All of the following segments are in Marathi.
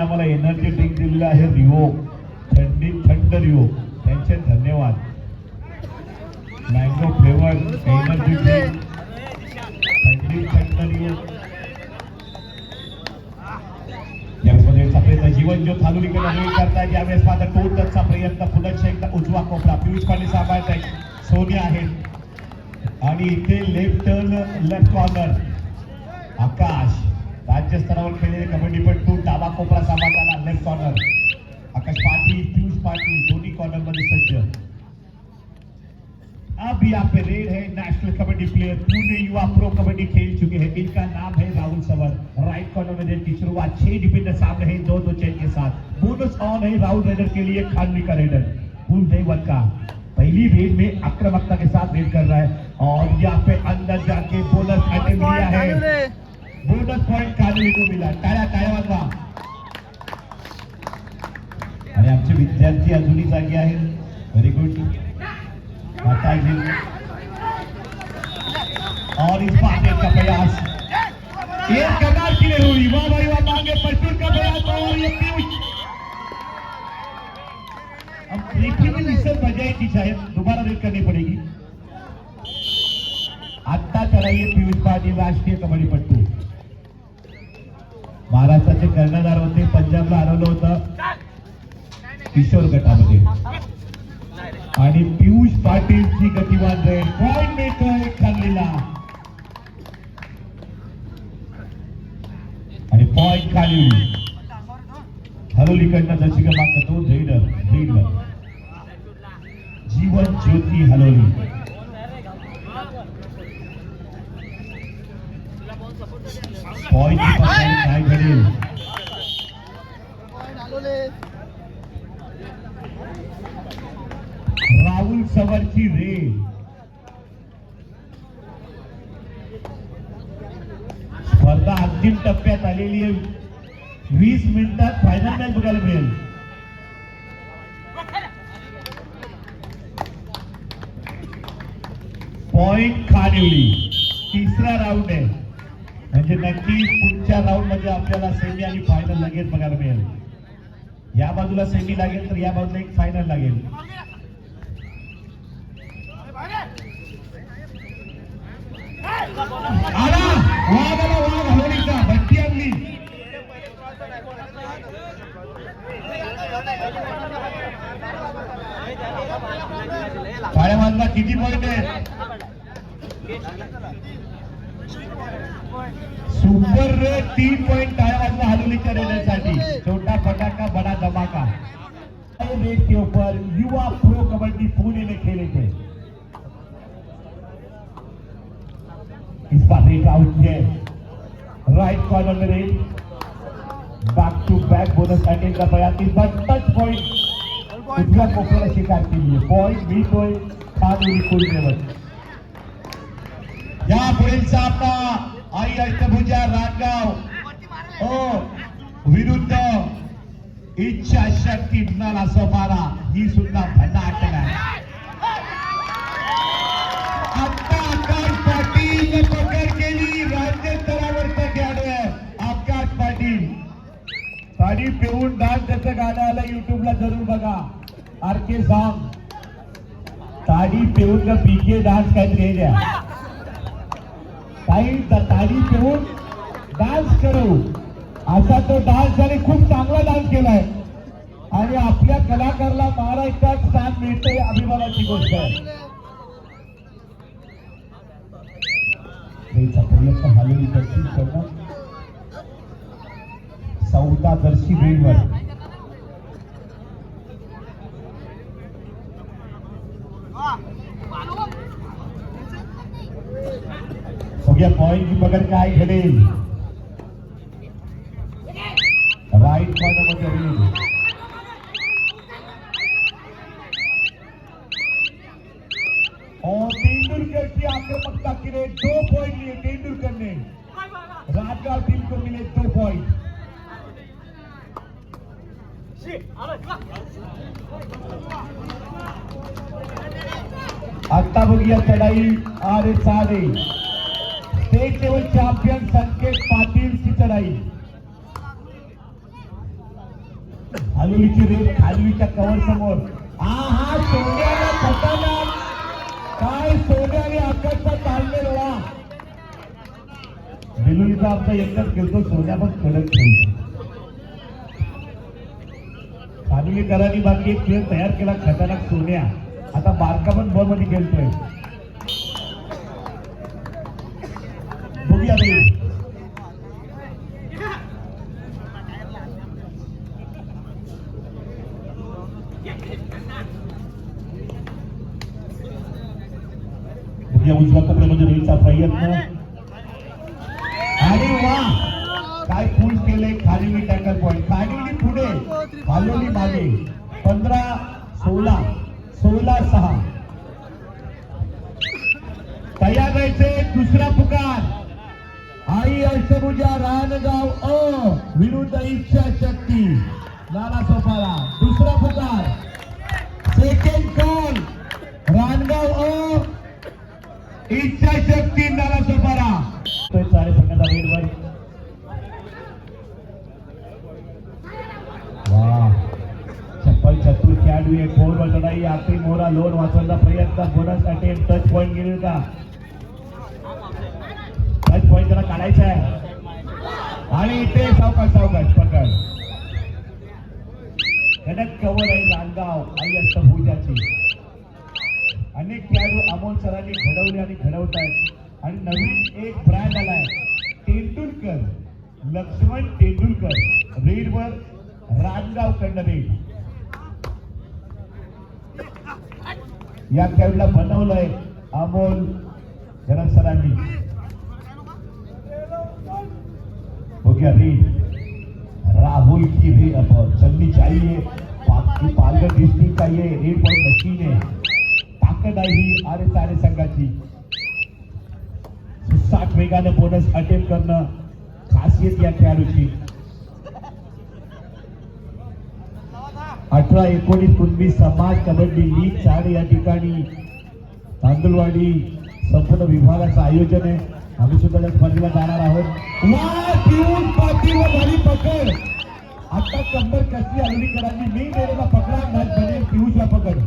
आम्हाला एनर्जी ड्रिंक दिलेलं आहे रिओ. थंडी थंड रिओ. त्यांचे धन्यवाद. मँगो फ्लेवर एनर्जी ड्रिंक थंडी थंड रिओ. यावेळेस प्रयत्न जीवन जो थालुलीकडे रनिंग करतायत यावेळेस मात्र टोटलचा प्रयत्न पुनश्च एकदा उजवा कोपरा. पियुष पाणी सांभाळत आहे सोनी आहेत आणि इथे left turn left corner Akash. राज्य स्तरावर खेळलेले कबड्डीपटू डावा कोपरा सांभाळताना लेफ़्ट कॉर्नर आकाश पाटील, पियुष पाटील, दोन्ही कॉर्नर मध्ये सज्ज. अब यहाँ पे रेड है नेशनल कबड्डी प्लेयर पुणे युवा प्रो कबड्डी खेल चुके हैं। इनका नाम है राहुल सवर। राइट कॉर्नर में रेड की शुरुआत, छह डिफेंडर सामने है दो दो चेन के साथ। बोनस ऑन है राहुल रेडर के लिए खानवी का रेडर फुल देवत का। पहली रेड में आक्रामकता के साथ रेड कर रहा है। और यहाँ पे अंदर जाके बोनस अटेम्प्ट लिया है। बोनस पॉइंट कानवी को टाळ्या टाळ्या वाजवा. आणि आमचे विद्यार्थी अजूनही जागी आहेत. व्हेरी गुड माता और इस पाने का प्रयास. एक कमाल की नहीं हुई वाह भाई वाह मांगे पलटून का प्रयास और ये पीयूष. अब देखिए भी इससे बजाय की शायद दोबारा रेड करनी पड़ेगी. आता त्याला ये पियुष पाटील राष्ट्रीय कबड्डीपट्टू महाराष्ट्राचे कर्णधार होते पंजाबला हरवलं होतं. किशोर गटामध्ये. आणि पियुष पाटीलची गतिवान रेड पॉइंट मिळतोय खाल्लेला आणि पॉइंट खाली. हलोलीकडनं जशी क्रमांक दोन रेडर रेडर जीवन ज्योती हलोली राहुल सवरची रेड स्पर्धा अंतिम टप्प्यात आलेली आहे. वीस मिनिटात फायनल मॅच बघायला मिळेल. पॉइंट खानिवली तिसरा राऊंड आहे. म्हणजे नक्की पुढच्या राऊंडमध्ये आपल्याला सेमी आणि फायनल लगेच बघायला मिळेल. या बाजूला सेमी लागेल तर या बाजूला एक फायनल लागेल. आला! किती पॉईंट आहे? सुपर रे तीन पॉइंट टाळ्यावाजला हलोलीच्या रेल्वेसाठी छोटा फटाका बडा धमाका. रेट के ऊपर युवा प्रो कबड्डी पुणे में खेले थे इस बार रेट आउट है. राइट कॉर्नर में raid back to back bonus attempt का प्रयास इस बार टच पॉइंट उजव्या कोपऱ्याला शिकार केली आहे पॉइंट मिळतोय खानोली कुर्मेवर या पुढील सामना आई अष्टभुजा रानगाव ओ हो, विरुद्ध इच्छा शक्ती नाला सोपारा ही सुद्धा भन्नाट आहे पाणी पाटील पकड केली. पाटील. साडी पिऊन डान्स त्याचं गाणं आलं. युट्यूबला जरूर बघा. आर के सॉंग ताडी पिऊन का पीके डान्स काहीतरी द्या. काही ताडी घेऊन डान्स करू. असा तो डान्स आणि खूप चांगला डान्स केलाय. आणि आपल्या कलाकारला महाराष्ट्रात स्थान मिळते अभिमानाची गोष्ट आहे. प्रयत्न दर्शित करणं. चौदा दर्शी वेळवर पकड़काई खेली राइट कॉर्नर में ज़मीन। और तेंदुलकर की आक्रमकता के लिए दो पॉइंट लिए तेंदुलकर ने। राजगढ़ टीम को मिले दो पॉइंट आता बगिया चढ़ाई आर सारी स्टेट लेवल चॅम्पियन संकेत पाटीलची चढाई हलवीची रेट खालवीच्या कवर समोर हा हा सोन्याला खतरनाक काय सोन्याने आकाशचा चालले वा बेलुलीचा आमचा एकच खेळतो सोन्या पण कडक खेळतो. खानवीकरांनी बाकी एक खेळ तयार केला खतरनाक सोन्या. आता बारका पण बॉलमध्ये खेळतोय. बघूया उजव्या कपड्यामध्ये रेलचा प्रयत्न. आणि वा! काय फुल केले खाली मी टॅकल पॉईंट काढली पुढे खालोली मागे. पंधरा सोळा सोळा सहा. तयार राहायचे दुसरा पुकार. आई अष्टभुजा रानगाव अ विरुद्ध इच्छा शक्ती. नाना सोपारा दुसरा पुकार. सेकंड कॉल रानगाव अ इच्छा शक्ती नाना सोपारा. सारे संघाचा रेडवर वाह चप्पल चतुर खेळाडू आहे फोरवर चढाई आखरी मोरा लोन वाचवण्याचा प्रयत्न बोनस अटेम्प टच पॉईंट गेली का टच पॉईंट त्याला काढायचा आहे. आणि इथे सावकाश सावकाश पकड. कडक कवर आहे लांडगाव आई असत पूजाची अनेक खेळाडू अमोल सरांनी घडवले आणि घडवत आहेत आणि नवीन एक ब्रँड आलाय तेंडुलकर. लक्ष्मण तेंडुलकर रेडवर रानगाव कडनं रेड. या खेळाडूला बनवलंय अमोल गरज सरांनी. बघूया रेड राहुल की रे अब चलनी चाहिए पा- पालघर डिस्ट्रिक्ट का ये रेड पॉइंट मशीन है। ताकद आहे ही आरे सारे संघाची। साठ वेगाने बोनस अटेम्प करणं खासियत या खेळाडूची. अठरा एकोणीस कुणबी समाज कबड्डी लीग चार या ठिकाणी तांदुळवाडी संपूर्ण विभागाचं आयोजन आहे. आम्ही सुद्धा त्या स्पर्धेला जाणार आहोत वा पाटील व झाली पकड। आता कंबर कसली हल्लीकरांनी मी गेलेला पकडा मॅच बनेल पियुषला पकड।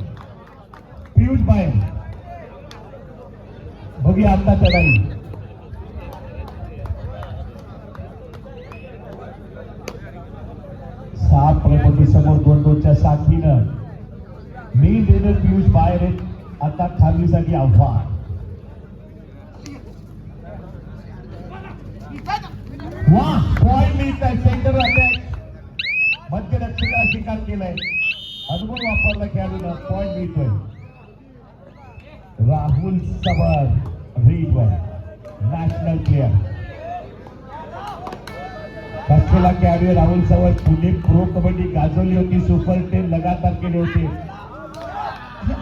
पियुष बाहेर बघूया आता चढाई। सात प्रगती समोर दोन दोनच्या साथीनं मी लेनर पियुष बाहेर आता खालीसाठी आव्हान पॉइंट मिळत सेंटर अटॅक मध्य रक्षका केलाय. अनुभव वापरला खेळाडूनं. पॉइंट मिळतोय राहुल सबर रीडवर नॅशनल प्लेअर कसलेला खेळाडू राहुल सवर पुणे प्रो कबड्डी गाजवली होती. सुपर टेन लगातार केले होते.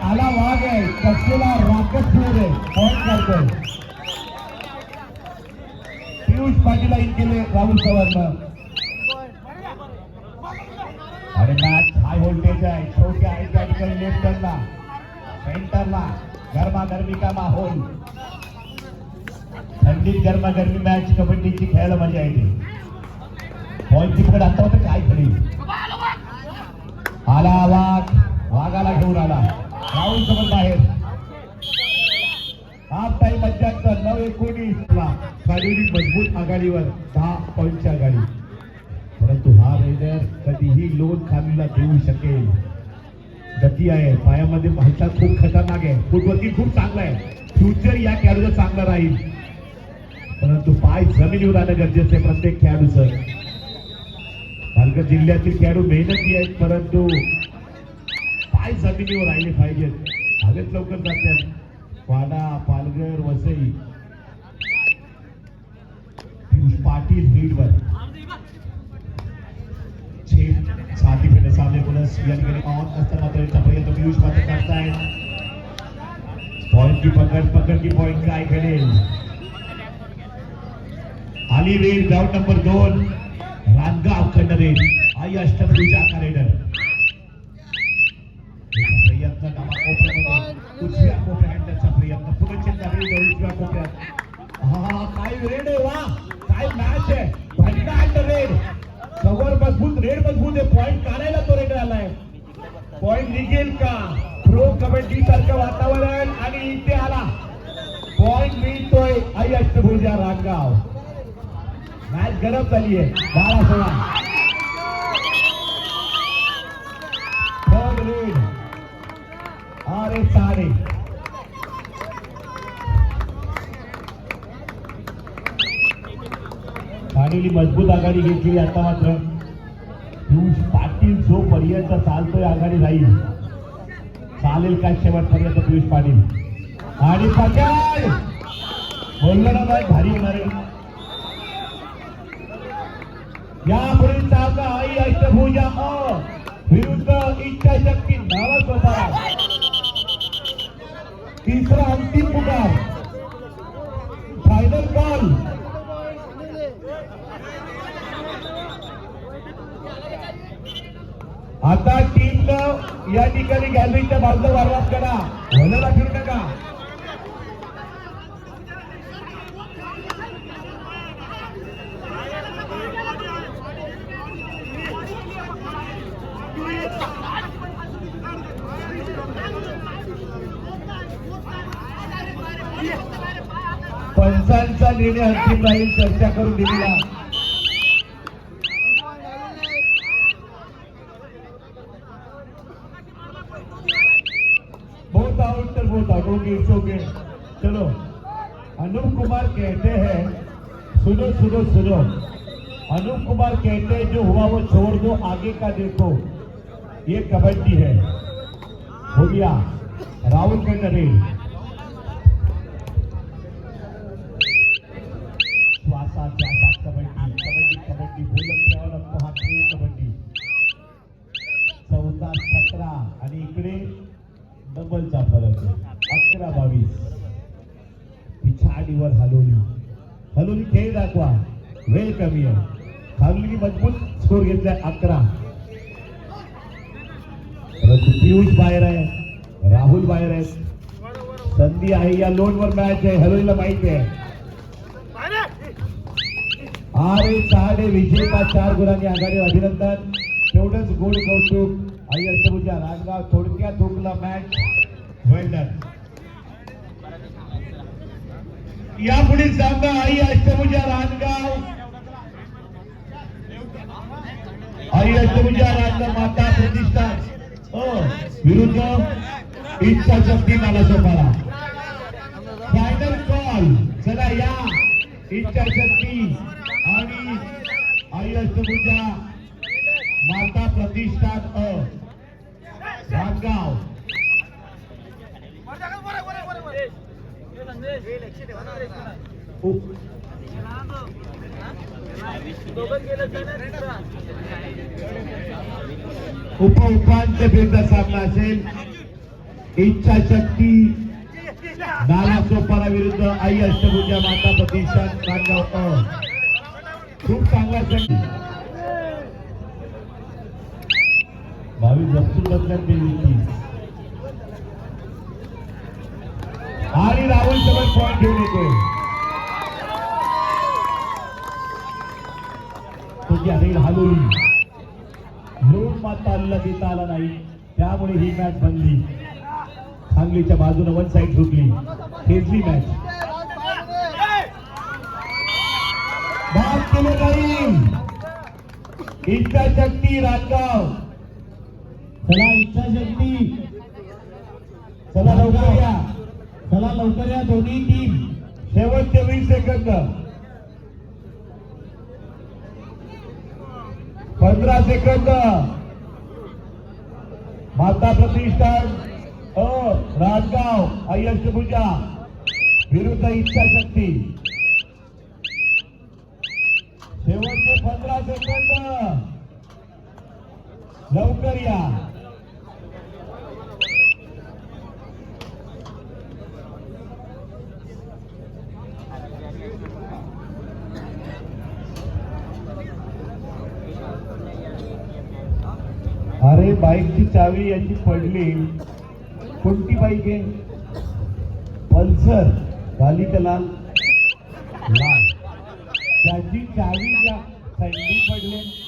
आला वाघ आहे. कसलेला राकेश प्लेअर आहे. पॉइंट करतोय पियुष पाटील इन केले राहुल चव्हाण अरे मॅच हाय व्होल्टेज आहे छोटे आहे त्या ठिकाणी लेफ्टरला सेंटरला गरमागरमी का माहोल? थंडीत गरमागरमी मॅच कबड्डीची खेळायला मजा येते. बॉल तिकडे आता होतं काय खडी आला वाघ वाघाला घेऊन आला. राहुल समोर बाहेर. हाफ टाइम पंच्याहत्तर नऊ एकोणीस. शारीरिक मजबूत आघाडीवर दहा पॉईंटची आघाडी परंतु हा रेडर कधीही लोन खालीला देऊ शकेल. गती आहे पायामध्ये भाषा खूप खतरनाक आहे. फुटवरती खूप चांगला आहे. फ्युचर या खेळाडूचं चांगलं राहील. परंतु पाय जमिनीवर आणणं गरजेचं आहे प्रत्येक खेळाडूचं. पालघर जिल्ह्यातील खेळाडू मेहनती आहेत परंतु पाय जमिनीवर राहिले पाहिजेत. हवेत लवकर जातात. वाडा पालघर वसई। पियुष पाटील लीडवर साथी फिरणे सामने ठिकाणी ऑन असताना मात्र याचा प्रयत्न पियुष मात्र करतायत पकड की पकड पकड की पॉइंट काय घडेल आली रेड ग्राउंड नंबर दोन रानगाव खंड रेड आई अष्टभुजा का रेडर प्रयत्न डावा कोपऱ्यामध्ये उजव्या उजव्या कोपऱ्यात हा काय रेड आहे वा काय मॅच आहे भंडा रेड कव्हर मजबूत रेड मजबूत आहे पॉईंट काढायला तो रेड आलाय पॉईंट निघेल का प्रो कबड्डी सारखं वातावरण आणि इथे आला पॉईंट मिळतोय आई अष्टभुजा रानगाव मॅच गरम झाली आहे बारा सोळा ठाणेली मजबूत आघाडी घेतली आता मात्र पियुष पाटील जो पर्यंत चालतोय आघाडी राहील. चालेल का शेवटपर्यंत पियुष पाटील. आणि पकड! बोललो ना बाय भारी होणार आहे यापुढील सामना आई अष्टभुजा अ विरुद्ध इच्छाशक्ती नावा होता तिसरा अंतिम पुकार फायनल कॉल आता टीमनं या ठिकाणी गॅलरीच्या बाजूला वारवाद करा. वनाला फिरू नका. पंचांचा निर्णय अंतिम राहील चर्चा करून दिलेला. आउट ओके इट्स ओके चलो, अनूप कुमार कहते हैं, सुनो सुनो सुनो। अनूप कुमार कहते हैं, जो हुआ वो छोड़ दो, आगे का देखो। ये कबड्डी है। हो गया। राहुल कबड्डी चौदा सतरा इकडे। डबलचा फरक अकरा बावीस. पिछाडीवर हलवली हलवली खेळ दाखवा. वेळ कमी आहे. हलवली मजबूत स्कोर घेतलाय अकरा. पियुष बाहेर आहे. राहुल बाहेर आहे. संधी आहे या लोन वर मॅच आहे. हलवलीला माहिती आहे. आरे सहाडे विजेता चार गुणांनी आघाडी अभिनंदन. तेवढंच गोड कौतुक. आई अष्टभुजा राजगाव थोडक्यात हुकला मॅच वेल्डन यापुढील सामना आई अष्टभुजा राजगाव आई अष्टभुजा राजगाव माता प्रतिष्ठान अ विरुद्ध इच्छा शक्ती नालासोपारा फायनल कॉल चला या। इच्छा शक्ती आणि आई अष्टभुजा माता प्रतिष्ठान अ उप- उपांत्य फेरीचा सामना असेल. इच्छा शक्ती नाला सोपारा विरुद्ध आई अष्टभुजा माता प्रतिष्ठान रामगाव अ खूप चांगला संघ. बावीस वस्तू बदलत गेली ती आणि राहुल सोबत पॉईंट घेऊन येतोय. तो रेल हलवली लोन मात्र अल्ला देता आला नाही. त्यामुळे ही मॅच बनली. सांगलीच्या बाजूने वन साईड झुकली. खेचली मॅच भाग केले जाईल इच्छा राजगाव. चला इच्छाशक्ती चला लवकर या. चला लवकर या दोन्ही टीम शेवटचे वीस सेकंद पंधरा सेकंद माता प्रतिष्ठान अ राजगाव आई अष्टभुजा विरुद्ध इच्छाशक्ती. शेवटचे पंधरा सेकंद लवकर या. चावी याची पडली. कोणती बाईक आहे? पल्सर. झाली का लाल. लाल. त्याची चावी ज्या थंडी पडली.